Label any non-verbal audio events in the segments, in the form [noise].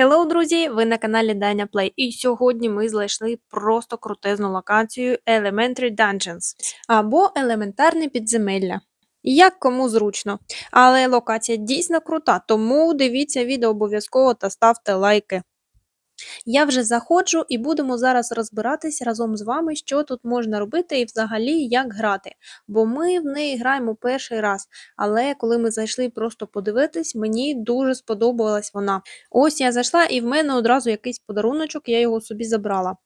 Hello, друзі! Ви на каналі Даня Play. І сьогодні ми знайшли просто крутезну локацію Elementary Dungeons або елементарне підземелля. Як кому зручно. Але локація дійсно крута, тому дивіться відео обов'язково та ставте лайки. Я вже заходжу і будемо зараз розбиратись разом з вами, що тут можна робити і взагалі як грати. Бо ми в неї граємо перший раз. Але коли ми зайшли просто подивитись, мені дуже сподобалась вона. Ось я зайшла, і в мене одразу якийсь подаруночок, я його собі забрала.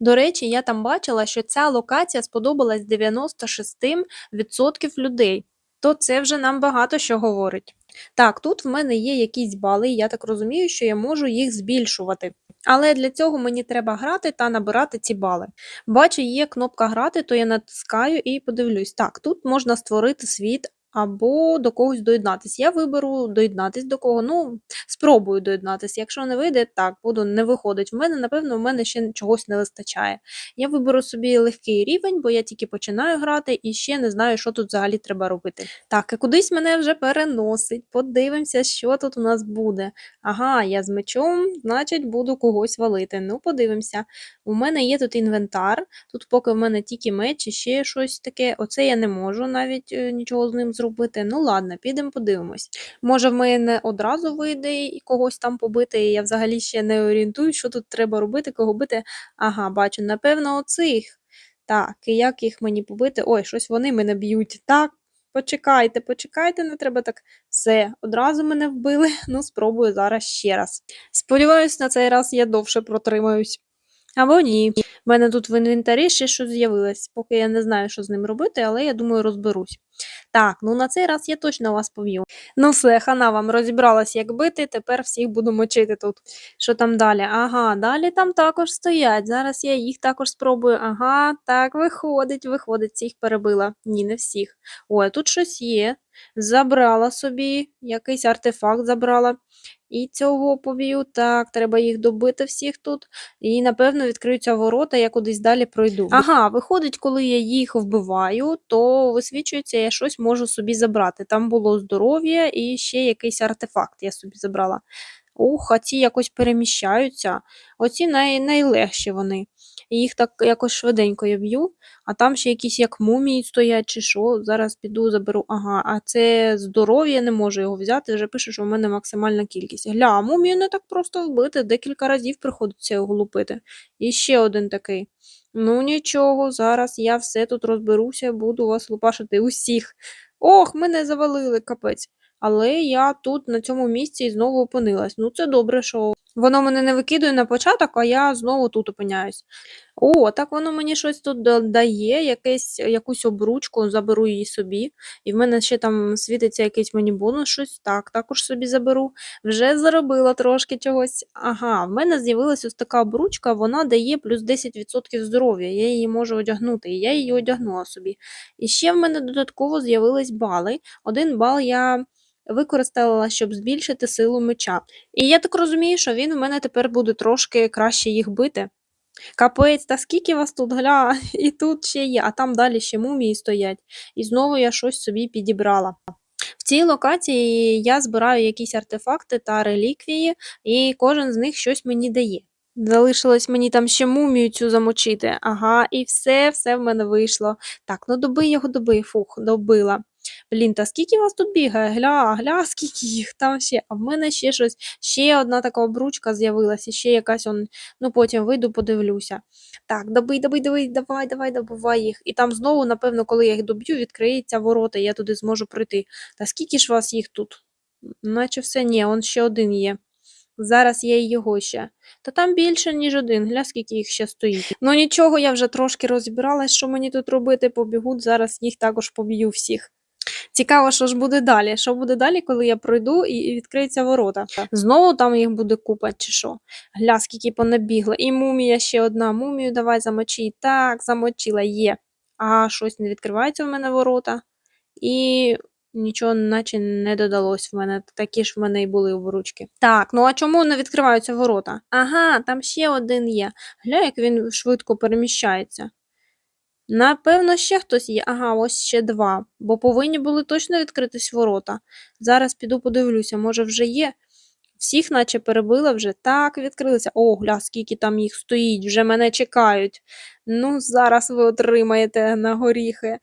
До речі, я там бачила, що ця локація сподобалась 96% людей. То це вже нам багато що говорить. Так, тут в мене є якісь бали, я так розумію, що я можу їх збільшувати. Але для цього мені треба грати та набирати ці бали. Бачу, є кнопка грати, то я натискаю і подивлюсь. Так, тут можна створити світ або до когось доєднатись. Я виберу доєднатись до кого. Ну, спробую доєднатися. Якщо не вийде, так, буду не виходить. В мене, напевно, в мене ще чогось не вистачає. Я виберу собі легкий рівень, бо я тільки починаю грати і ще не знаю, що тут взагалі треба робити. Так, і кудись мене вже переносить. Подивимося, що тут у нас буде. Ага, я з мечом, значить, буду когось валити. Ну, подивимося. У мене є тут інвентар. Тут, поки в мене тільки меч і ще щось таке. Оце я не можу навіть е, нічого з ним зробити. Ну, ладно, підемо подивимось. Може, в мене одразу вийде і когось там побити, і я взагалі ще не орієнтую, що тут треба робити, кого бити. Ага, бачу, напевно, оцих. Так, і як їх мені побити? Ой, щось вони мене б'ють. Так, почекайте, почекайте, не треба так. Все, одразу мене вбили. [laughs] Ну, спробую зараз ще раз. Сподіваюсь, на цей раз я довше протримаюсь. Або ні. У мене тут в інвентарі ще щось з'явилось, поки я не знаю, що з ним робити, але я думаю, розберусь. Так, ну на цей раз я точно вас повів. Ну все, хана вам розібралась, як бити, тепер всіх буду мочити тут. Що там далі? Ага, далі там також стоять. Зараз я їх також спробую. Ага, так, виходить, виходить, всіх перебила. Ні, не всіх. Ой, тут щось є. Забрала собі, якийсь артефакт забрала. І цього поб'ю. Так, треба їх добити всіх тут. І, напевно, відкриються ворота, я кудись далі пройду. Ага, виходить, коли я їх вбиваю, то висвічується, я щось можу собі забрати. Там було здоров'я і ще якийсь артефакт я собі забрала. Ух, а ці якось переміщаються. Оці най найлегші вони. Їх так якось швиденько я б'ю, а там ще якісь як мумії стоять, чи що. Зараз піду заберу. Ага, а це здоров'я, не можу його взяти. Вже пише, що в мене максимальна кількість. Гля, а мумію не так просто вбити, декілька разів приходиться його лупити. І ще один такий. Ну нічого, зараз я все тут розберуся, буду вас лупашити усіх. Ох, мене завалили, капець. Але я тут на цьому місці і знову опинилась. Ну, це добре, що воно мене не викидує на початок, а я знову тут опиняюсь. О, так воно мені щось тут да- дає, якесь, якусь обручку, заберу її собі. І в мене ще там світиться якийсь мені бонус, щось так, також собі заберу. Вже заробила трошки чогось. Ага, в мене з'явилась ось така обручка, вона дає плюс 10% здоров'я. Я її можу одягнути, і я її одягнула собі. І ще в мене додатково з'явились бали. Один бал я використала, щоб збільшити силу меча. І я так розумію, що він в мене тепер буде трошки краще їх бити. Капець, та скільки вас тут гля, [laughs] і тут ще є, а там далі ще мумії стоять. І знову я щось собі підібрала. В цій локації я збираю якісь артефакти та реліквії, і кожен з них щось мені дає. Залишилось мені там ще мумію цю замочити. Ага, і все, все в мене вийшло. Так, ну доби його доби, фух, добила. Блін, та скільки вас тут бігає? Гля, гля, [laughs] скільки їх там ще. А в мене ще щось, ще одна така обручка з'явилася, ще якась он, ну потім вийду, подивлюся. Так, добий, добий, добий, давай, давай, добувай їх. І там знову, напевно, коли я їх доб'ю, відкриється ворота, і я туди зможу прийти. Та скільки ж вас їх тут? Наче все ні, он ще один є. Зараз є і його ще. Та там більше, ніж один. Гля, скільки їх ще стоїть. Ну нічого, я вже трошки розібралась, що мені тут робити, побігуть, зараз їх також поб'ю всіх. Цікаво, що ж буде далі. Що буде далі, коли я пройду і відкриються ворота? Знову там їх буде купа, чи що? Гля, скільки понабігла. І мумія ще одна. Мумію давай замочи. Так, замочила, є. А щось не відкривається в мене ворота. І нічого наче не додалось в мене. Такі ж в мене і були обручки. Так, ну а чому не відкриваються ворота? Ага, там ще один є. Гля, як він швидко переміщається. Напевно, ще хтось є. Ага, ось ще два. Бо повинні були точно відкритись ворота. Зараз піду подивлюся, може вже є. Всіх наче перебила вже. Так, відкрилися. О, гля, скільки там їх стоїть, вже мене чекають. Ну, зараз ви отримаєте на горіхи.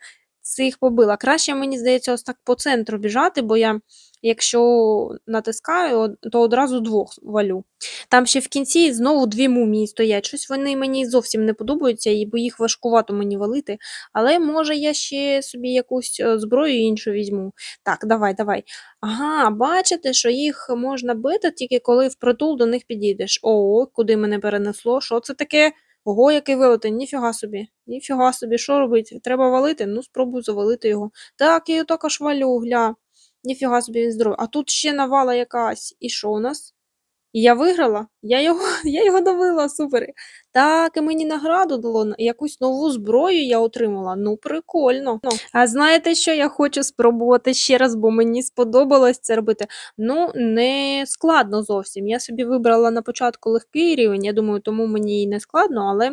Цих побила. Краще, мені здається, ось так по центру біжати, бо я, якщо натискаю, то одразу двох валю. Там ще в кінці знову дві мумії стоять. Щось вони мені зовсім не подобаються, бо їх важкувато мені валити. Але може я ще собі якусь е, зброю іншу візьму. Так, давай, давай. Ага, бачите, що їх можна бити тільки коли впритул до них підійдеш. О, куди мене перенесло? Що це таке? Ого, який велетень, ніфіга собі, ніфіга собі, що робити? Треба валити? Ну, спробую завалити його. Так, я його також валю, гля. Ніфіга собі він здоровий. А тут ще навала якась. І що у нас? Я виграла? Я його, [laughs] я його добила, супер. Так, і мені награду дало, якусь нову зброю я отримала. Ну, прикольно. Ну, А знаєте, що я хочу спробувати ще раз, бо мені сподобалось це робити. Ну, не складно зовсім. Я собі вибрала на початку легкий рівень, я думаю, тому мені і не складно, але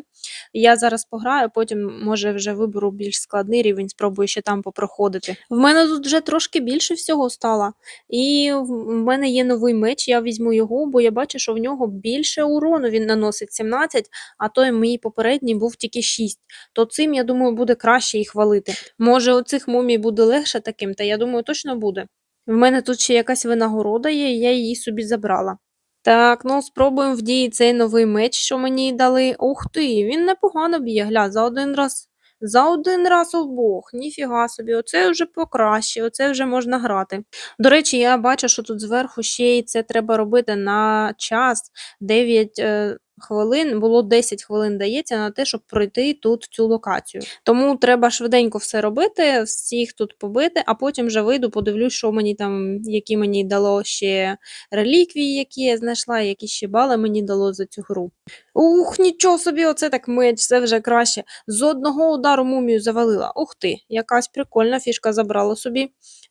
я зараз пограю, потім, може, вже виберу більш складний рівень, спробую ще там попроходити. В мене тут вже трошки більше всього стало. І в мене є новий меч, я візьму його, бо я бачу, що в нього більше урону він наносить 17, а той мій попередній був тільки 6. То цим, я думаю, буде краще їх валити. Може, у цих мумій буде легше таким, та я думаю, точно буде. В мене тут ще якась винагорода є, і я її собі забрала. Так, ну спробуємо в дії цей новий меч, що мені дали. Ух ти, він непогано б'є, гля, за один раз. За один раз обох, ніфіга собі, оце вже покраще, оце вже можна грати. До речі, я бачу, що тут зверху ще й це треба робити на час 9 е, хвилин, було 10 хвилин дається на те, щоб пройти тут цю локацію. Тому треба швиденько все робити, всіх тут побити, а потім вже вийду, подивлюсь, що мені там, які мені дало ще реліквії, які я знайшла, які ще бали мені дало за цю гру. Ух, нічого собі, оце так меч, це вже краще. З одного удару мумію завалила. Ух ти, якась прикольна фішка забрала собі.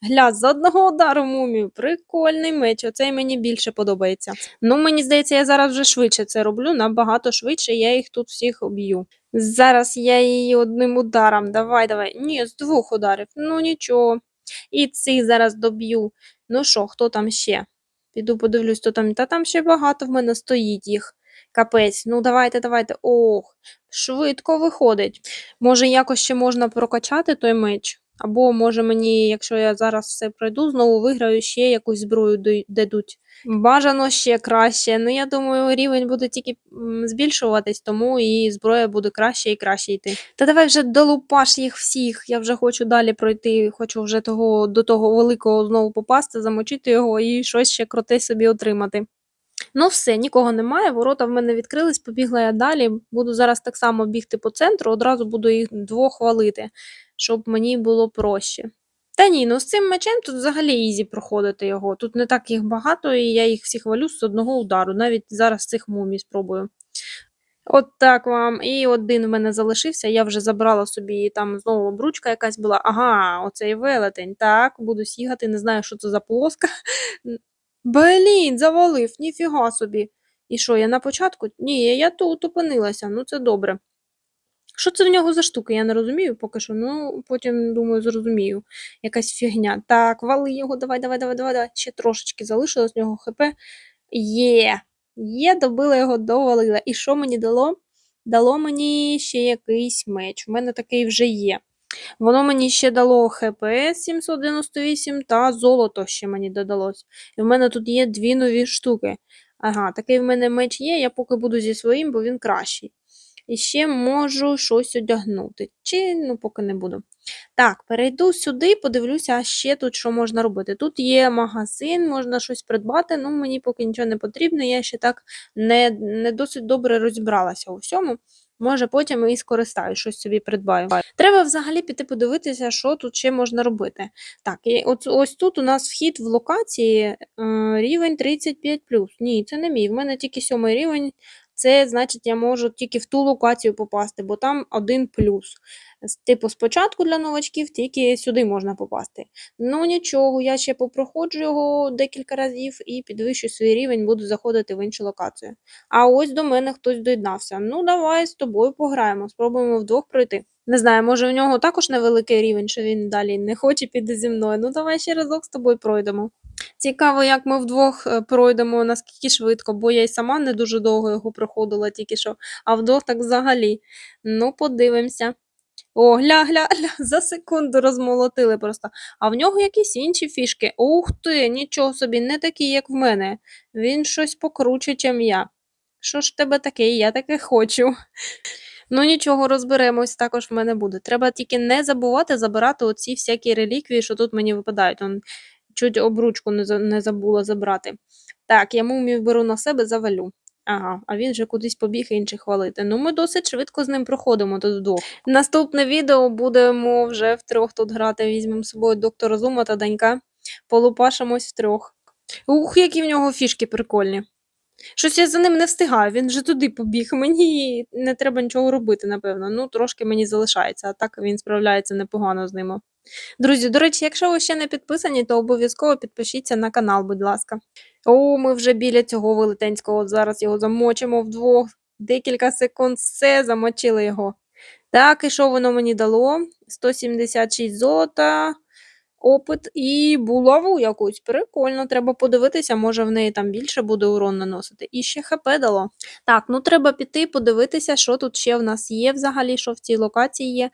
Гля, з одного удару мумію. Прикольний меч, оцей мені більше подобається. Ну, мені здається, я зараз вже швидше це роблю, набагато швидше, я їх тут всіх об'ю. Зараз я її одним ударом. Давай, давай. Ні, з двох ударів. Ну нічого. І цих зараз доб'ю. Ну що, хто там ще? Піду подивлюсь, хто там. Та там ще багато в мене стоїть їх. Капець. Ну давайте, давайте. Ох, швидко виходить. Може, якось ще можна прокачати той меч? Або може мені, якщо я зараз все пройду, знову виграю, ще якусь зброю дадуть. Бажано ще краще. Ну, я думаю, рівень буде тільки збільшуватись, тому і зброя буде краще і краще йти. Та давай вже долупаш їх всіх. Я вже хочу далі пройти, хочу вже того до того великого знову попасти, замочити його і щось ще круте собі отримати. Ну, все, нікого немає. Ворота в мене відкрились, побігла я далі. Буду зараз так само бігти по центру, одразу буду їх двох валити, щоб мені було проще. Та ні, ну з цим мечем тут взагалі ізі проходити його. Тут не так їх багато, і я їх всіх валю з одного удару. Навіть зараз цих мумій спробую. От так вам. І один в мене залишився. Я вже забрала собі там знову обручка якась була. Ага, оцей велетень. Так, буду сігати, не знаю, що це за плоска. Блін, завалив, ніфіга собі. І що, я на початку? Ні, я тут опинилася, ну це добре. Що це в нього за штука? Я не розумію поки що, ну потім, думаю, зрозумію. Якась фігня. Так, вали його, давай, давай, давай, давай, давай. Ще трошечки залишилось в нього хп. Є. Є, добила його, довалила. І що мені дало? Дало мені ще якийсь меч. У мене такий вже є. Воно мені ще дало ХП 798 та золото ще мені додалось. І в мене тут є дві нові штуки. Ага, такий в мене меч є, я поки буду зі своїм, бо він кращий. І ще можу щось одягнути. Чи ну поки не буду. Так, перейду сюди, подивлюся, а ще тут що можна робити. Тут є магазин, можна щось придбати, ну мені поки нічого не потрібно, я ще так не, не досить добре розібралася у всьому. Може, потім і скористаю, щось собі придбаю. Треба взагалі піти подивитися, що тут ще можна робити. Так, і от, ось тут у нас вхід в локації е, рівень 35. Ні, це не мій. В мене тільки сьомий рівень. Це значить, я можу тільки в ту локацію попасти, бо там один плюс. Типу, спочатку для новачків тільки сюди можна попасти. Ну нічого, я ще попроходжу його декілька разів і підвищу свій рівень, буду заходити в іншу локацію. А ось до мене хтось доєднався. Ну, давай з тобою пограємо, спробуємо вдвох пройти. Не знаю, може у нього також невеликий рівень, що він далі не хоче піти зі мною. Ну, давай ще разок з тобою пройдемо. Цікаво, як ми вдвох е, пройдемо, наскільки швидко, бо я й сама не дуже довго його проходила тільки що, а вдвох так взагалі. Ну, подивимося. О, гля, гля, гля, [laughs] за секунду розмолотили просто. А в нього якісь інші фішки. Ух ти, нічого собі, не такі, як в мене. Він щось покруче, чим я. Що ж тебе таке? Я таке хочу. [laughs] Ну нічого, розберемось, також в мене буде. Треба тільки не забувати забирати оці всякі реліквії, що тут мені випадають. Чуть обручку не, не забула забрати. Так, я мумію беру на себе, завалю. Ага, а він же кудись побіг інших хвалити. Ну, ми досить швидко з ним проходимо тут вдвох. Наступне відео будемо вже втрьох тут грати. Візьмемо з собою доктора Зума та Данька. Полупашимось втрьох. Ух, які в нього фішки прикольні. Щось я за ним не встигаю, він же туди побіг. [laughs] Мені не треба нічого робити, напевно. Ну, трошки мені залишається, а так він справляється непогано з ними. Друзі, до речі, якщо ви ще не підписані, то обов'язково підпишіться на канал, будь ласка. О, ми вже біля цього велетенського. Зараз його замочимо вдвох. Декілька секунд, все, замочили його. Так, і що воно мені дало? 176 золота, опит і булаву якусь. Прикольно, треба подивитися, може в неї там більше буде урон наносити. І ще хп дало. Так, ну треба піти подивитися, що тут ще в нас є взагалі, що в цій локації є.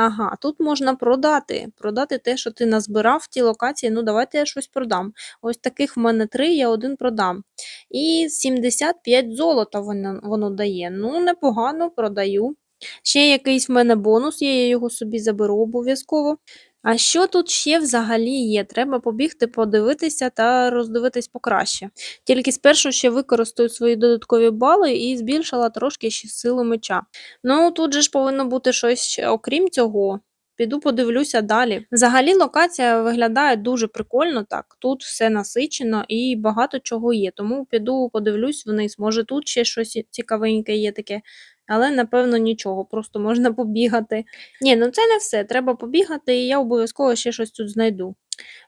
Ага, тут можна продати. Продати те, що ти назбирав в ті локації. Ну, давайте я щось продам. Ось таких в мене три, я один продам. І 75 золота воно, воно дає. Ну, непогано продаю. Ще якийсь в мене бонус є, я його собі заберу обов'язково. А що тут ще взагалі є? Треба побігти, подивитися та роздивитись покраще. Тільки спершу ще використаю свої додаткові бали і збільшила трошки ще силу меча. Ну, тут же ж повинно бути щось окрім цього. Піду подивлюся далі. Взагалі локація виглядає дуже прикольно так. Тут все насичено і багато чого є. Тому піду подивлюсь вниз. Може тут ще щось цікавеньке є таке. Але, напевно, нічого, просто можна побігати. Ні, ну це не все. Треба побігати, і я обов'язково ще щось тут знайду.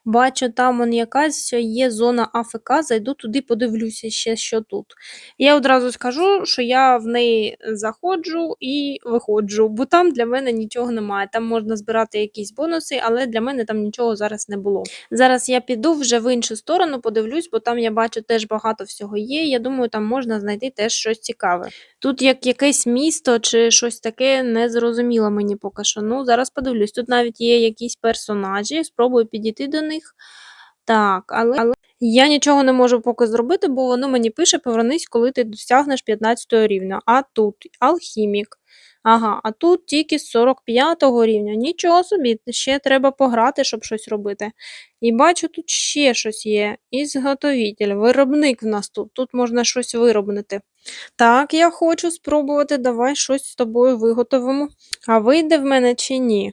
Бачу, там он якась є зона АФК, зайду туди, подивлюся ще, що тут. Я одразу скажу, що я в неї заходжу і виходжу, бо там для мене нічого немає. Там можна збирати якісь бонуси, але для мене там нічого зараз не було. Зараз я піду вже в іншу сторону, подивлюсь, бо там я бачу теж багато всього є. Я думаю, там можна знайти теж щось цікаве. Тут як якесь місто чи щось таке не зрозуміло мені поки що. Ну, зараз подивлюсь. Тут навіть є якісь персонажі, спробую підійти до них. Так, але, але я нічого не можу поки зробити, бо воно мені пише повернись, коли ти досягнеш 15 рівня. А тут алхімік. Ага, а тут тільки з 45 рівня. Нічого собі, ще треба пограти, щоб щось робити. І бачу, тут ще щось є. Ізготовитель, виробник в нас тут. Тут можна щось виробити. Так, я хочу спробувати, давай щось з тобою виготовимо. А вийде в мене чи ні?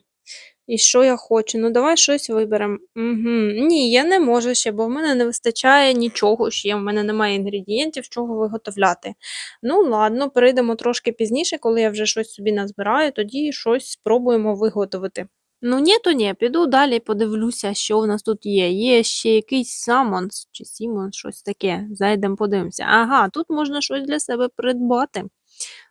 І що я хочу? Ну, давай щось виберемо. Угу. Ні, я не можу ще, бо в мене не вистачає нічого ще, в мене немає інгредієнтів, чого виготовляти. Ну, ладно, перейдемо трошки пізніше, коли я вже щось собі назбираю, тоді щось спробуємо виготовити. Ну, ні, то ні, піду далі подивлюся, що в нас тут є. Є ще якийсь самонс чи сімон, щось таке. Зайдемо, подивимося. Ага, тут можна щось для себе придбати.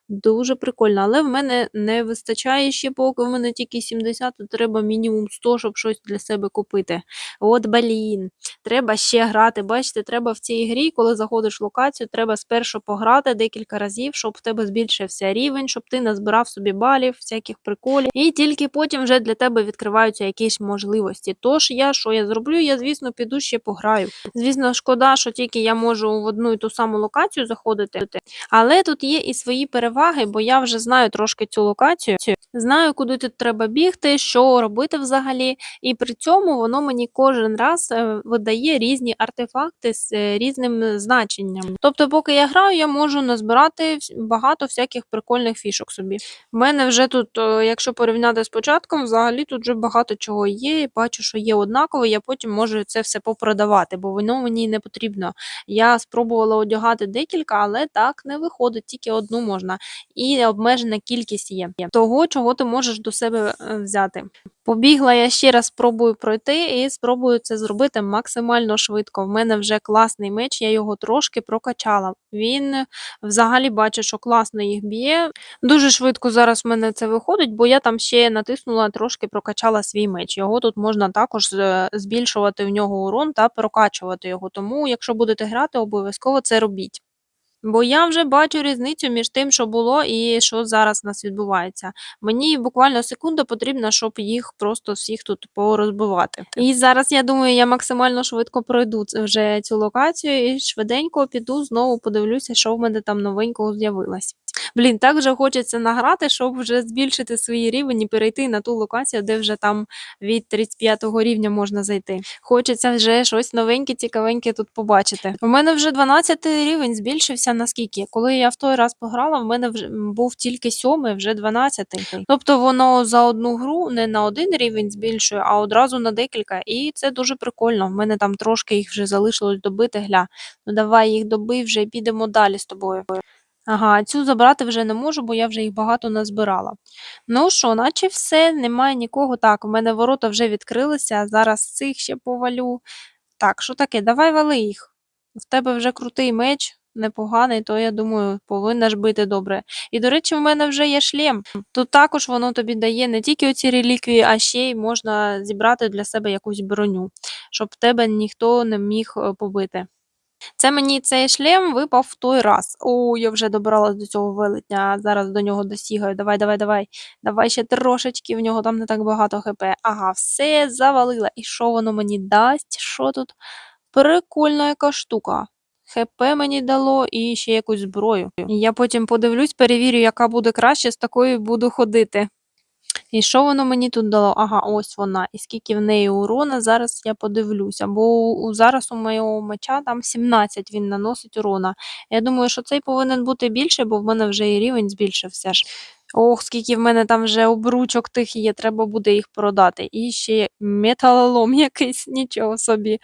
Дуже прикольно, але в мене не вистачає ще поки, в мене тільки 70, то треба мінімум 100, щоб щось для себе купити. От блін, треба ще грати. Бачите, треба в цій грі, коли заходиш в локацію, треба спершу пограти декілька разів, щоб в тебе збільшився рівень, щоб ти назбирав собі балів, всяких приколів. І тільки потім вже для тебе відкриваються якісь можливості. Тож я що я зроблю? Я, звісно, піду ще пограю. Звісно, шкода, що тільки я можу в одну і ту саму локацію заходити. Але тут є і свої переваги, бо я вже знаю трошки цю локацію, знаю, куди тут треба бігти, що робити взагалі. І при цьому воно мені кожен раз е, видає різні артефакти з е, різним значенням. Тобто, поки я граю, я можу назбирати багато всяких прикольних фішок собі. В мене вже тут, е, якщо порівняти з початком, взагалі тут вже багато чого є. Бачу, що є однаково, я потім можу це все попродавати, бо воно мені не потрібно. Я спробувала одягати декілька, але так не виходить, тільки одну можна. І обмежена кількість є того, чого ти можеш до себе е, взяти. Побігла я ще раз спробую пройти і спробую це зробити максимально швидко. В мене вже класний меч, я його трошки прокачала. Він е, взагалі бачу, що класно їх б'є. Дуже швидко зараз в мене це виходить, бо я там ще натиснула, трошки прокачала свій меч. Його тут можна також е, збільшувати в нього урон та прокачувати його. Тому, якщо будете грати, обов'язково це робіть. Бо я вже бачу різницю між тим, що було і що зараз у нас відбувається. Мені буквально секунда потрібна, щоб їх просто всіх тут порозбивати. І зараз я думаю, я максимально швидко пройду вже цю локацію і швиденько піду знову подивлюся, що в мене там новенького з'явилось. Блін, так вже хочеться награти, щоб вже збільшити свій рівень і перейти на ту локацію, де вже там від 35 рівня можна зайти. Хочеться вже щось новеньке, цікавеньке тут побачити. У мене вже 12 рівень збільшився наскільки. Коли я в той раз пограла, в мене вже був тільки 7, вже 12. Тобто воно за одну гру не на один рівень збільшує, а одразу на декілька. І це дуже прикольно. В мене там трошки їх вже залишилось добити. Гля. Ну давай їх доби вже підемо далі з тобою. Ага, цю забрати вже не можу, бо я вже їх багато назбирала. Ну що, наче все, немає нікого. Так, у мене ворота вже відкрилися, а зараз цих ще повалю. Так, що таке? Давай вали їх. В тебе вже крутий меч, непоганий, то я думаю, повинна ж бити добре. І, до речі, в мене вже є шлем. Тут також воно тобі дає не тільки оці реліквії, а ще й можна зібрати для себе якусь броню, щоб тебе ніхто не міг е, побити. Це мені цей шлем випав в той раз. О, я вже добралась до цього велетня, зараз до нього досігаю. Давай, давай, давай. Давай ще трошечки, в нього там не так багато хп. Ага, все завалила. І що воно мені дасть? Що тут? Прикольна яка штука. ХП мені дало і ще якусь зброю. Я потім подивлюсь, перевірю, яка буде краще, з такою буду ходити. І що воно мені тут дало? Ага, ось вона. І скільки в неї урона, зараз я подивлюся. Бо зараз у моєго меча там 17 він наносить урона. Я думаю, що цей повинен бути більше, бо в мене вже і рівень збільшився ж. Ох, скільки в мене там вже обручок тих є, треба буде їх продати. І ще металолом [laughs] якийсь, нічого собі.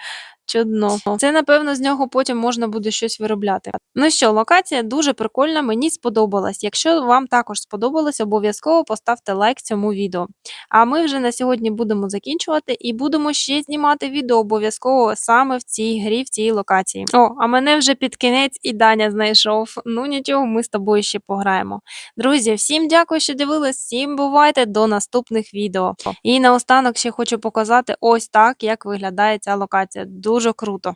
Чудно. Це, напевно, з нього потім можна буде щось виробляти. Ну що, локація дуже прикольна, мені сподобалась. Якщо вам також сподобалось, обов'язково поставте лайк цьому відео. А ми вже на сьогодні будемо закінчувати і будемо ще знімати відео обов'язково саме в цій грі, в цій локації. О, а мене вже під кінець і Даня знайшов. Ну нічого, ми з тобою ще пограємо. Друзі, всім дякую, що дивились, всім бувайте до наступних відео. І наостанок ще хочу показати ось так, як виглядає ця локація. Дуже круто.